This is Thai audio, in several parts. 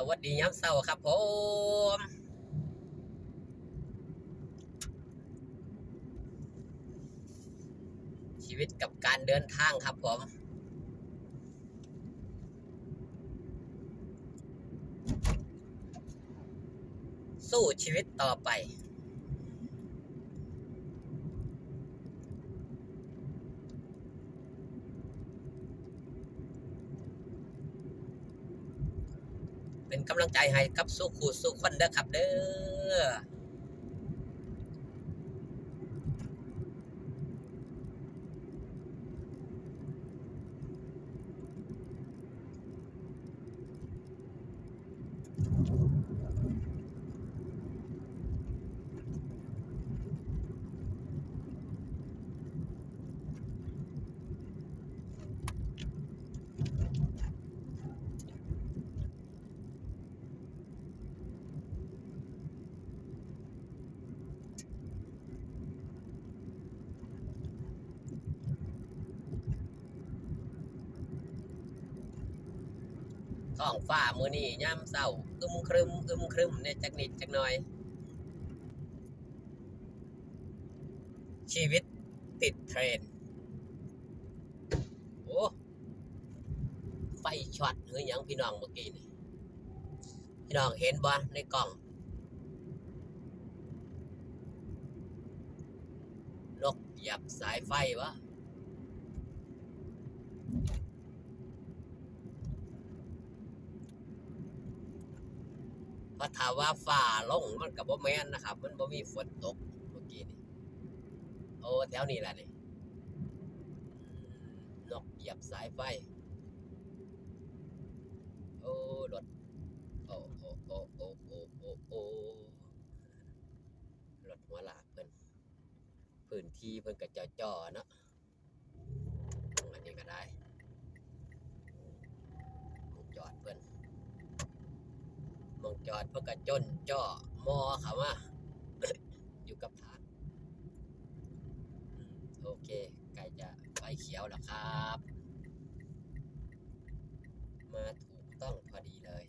สวัสดียามเช้าครับผมชีวิตกับการเดินทางครับผม สู้ชีวิตต่อไป เป็นกำลังใจให้กับสู้ขู่สู้คนเด้อครับเด้อ ท้องฟ้ามื้อนี้ยามเช้าอึมครึมอึมครึมเนี่ยจักนิดจักหน่อย ชีวิตติดเทรนโอ้ไฟช็อตหรือยังพี่น้องเมื่อกี้นี่พี่น้องเห็นบ่ในกล้องนกหยียบสายไฟวะ พราะถ้าว่าฟ้าลงมันก็บ่แม่นนะครับ มันบ่มีฝนตกเมื่อกี้นี่โอ้แถวนี้แหละนี่นกเหยียบสายไฟโอ้รถโอ้โอ้โอ้โอ้โอ้โอ้โอ้รถหัวลากเพิ่นพื้นที่เพิ่นก็จ่อเนาะอันนี้ก็ได้จอดเพิ่น มอง จอดเพื่อกระจนจ่อมอเขาว่าอยู่กับทางโอเคใกล้จะไฟเขียวแล้วครับ มาถูกต้องพอดีเลย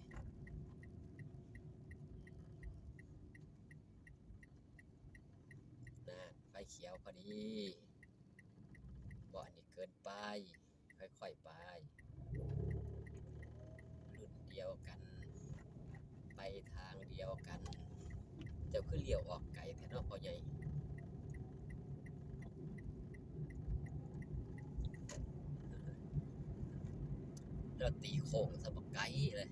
นะไฟเขียวพอดีบ่อนี่เกินไป ค่อยๆไป รุ่นเดียวกัน ไป ทางเดียวกัน เจ้าคือเลี้ยวออกไก่แถวนอกพอใหญ่เราตีโค้งสะบับไก่เลย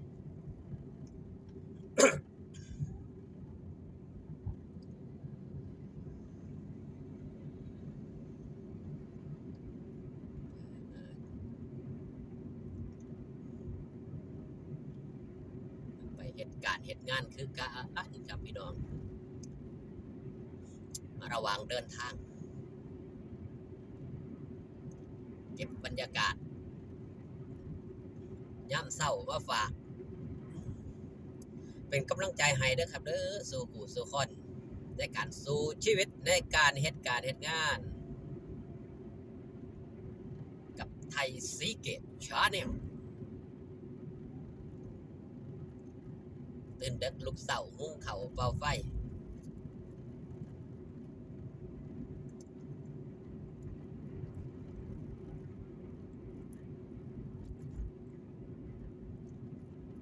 ไปเหตุ การเหตุงานคือกะอะครับพี่น้อง ระหว่างเดินทาง เก็บบรรยากาศย่ำเศร้ามาฝาก เป็นกำลังใจให้เด้อครับเด้อสู่ผู้สู่คนในการสู่ชีวิตในการเหตุการณ์เหตุงาน กับไทยซีเกตชาแนล ตื่นดึกลุกเสามุงเขาเฝ้าไฟ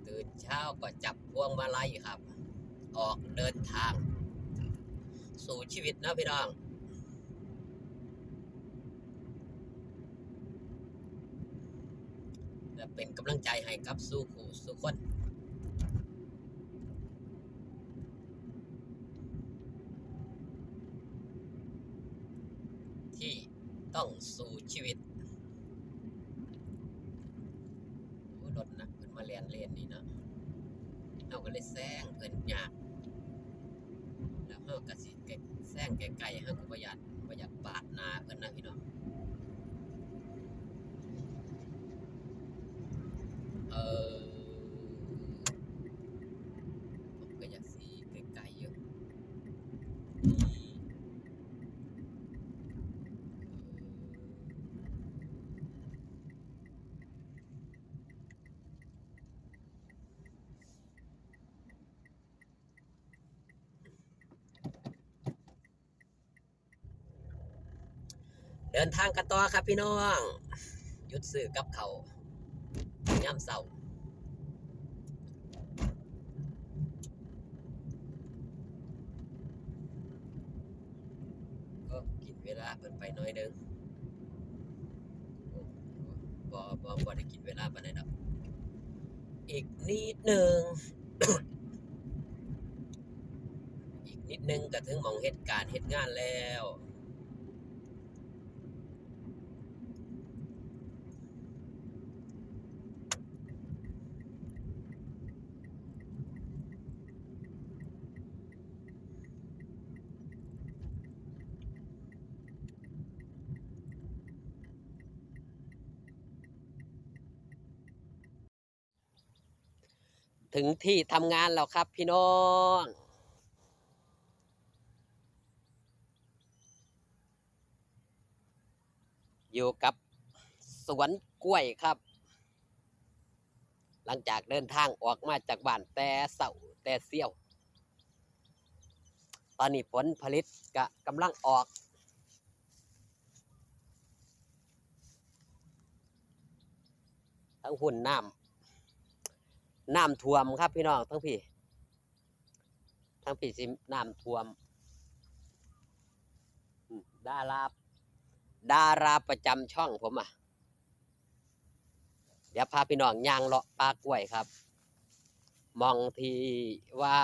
ตื่นเช้าก็จับพวงมาลัยครับ ออกเดินทาง สู่ชีวิตนะพี่น้องและเป็นกำลังใจให้กับสู้คู่สู้คน ที่ ต้องสู่ชีวิตรถนักเพิ่นมาเรียนเรียนนี่เนาะเอาก็เลยแซงเพิ่นยาก แล้วเฮาก็สิแกแซงไกลๆเฮาก็บ่อยากบ่อยากปาดหน้าเพิ่นนะพี่น้องเออผมก็อยากสิไกลๆอยู่นี่ อ เดินทางกันต่อครับพี่น้องหยุดซื้อกับเขาย่ำเศร้าก็กินเวลาเพิ่นไปน้อยหนึงโอ้บ่บ่บ่ได้กินเวลาปานใดดอกอีกนิดหนึ่งอีกนิดนึงก็ถึงมองเหตุการณ์เหตุงานแล้ว ถึงที่ทำงานแล้วครับพี่น้องอยู่กับสวนกล้วยครับ หลังจากเดินทางออกมาจากบ้านแต่เสาแต่เสี้ยว ตอนนี้ผลผลิตกะกำลังออก ทั้งหุ่นน้ำ น้ำท่วมครับพี่น้องทั้งพี่ทั้งพี่สิน้ำท่วม ดาราดาราประจำช่องผมอะ เดี๋ยวพาพี่น้องย่างเลาะปลากล้วยครับ มองทีว่า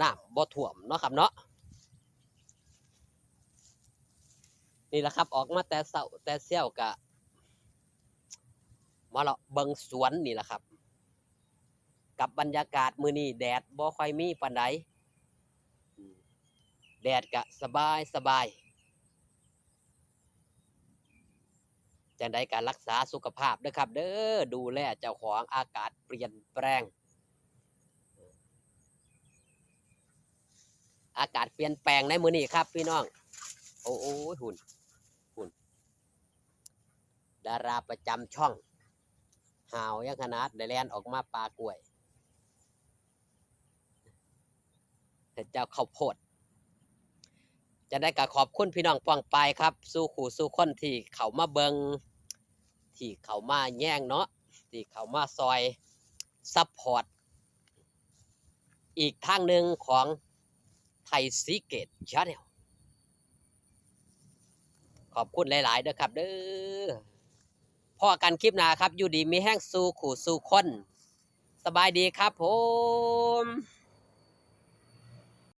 น้ำบ่ท่วมเนาะครับเนาะนี่แหละครับ ออกมาแต่เสาแต่เซี่ยวกะมาเลาะเบิงสวนนี่แหละครับ กับบรรยากาศมือนี้แดดบ่ค่อยมีปานใดอืมแดดกะสบายสบายจังใดการรักษาสุขภาพเด้อครับ เด้อดูแลเจ้าของอากาศเปลี่ยนแปลง อากาศเปลี่ยนแปลงในมือนี้ครับ พี่น้อง โอ้โอ้ยหุ่นหุ่น ดาราประจำช่องหาวยังขนาดได้แลนออกมาปลากล้วย เจ้าข้าวโพดจะได้กะขอบคุณพี่น้องปองไปครับ สู้ขู่สู้คนที่เขามาเบิงที่เขามาแย่งเนาะที่เขามาซอยซัพพอร์ตอีกทางหนึ่งของไทยซีเกตชาแนลขอบคุณหลายๆเด้อครับเด้อพ่อกันคลิปหน้าครับ อยู่ดีมีแห้งสู้ขู่สู้คน สบายดีครับผม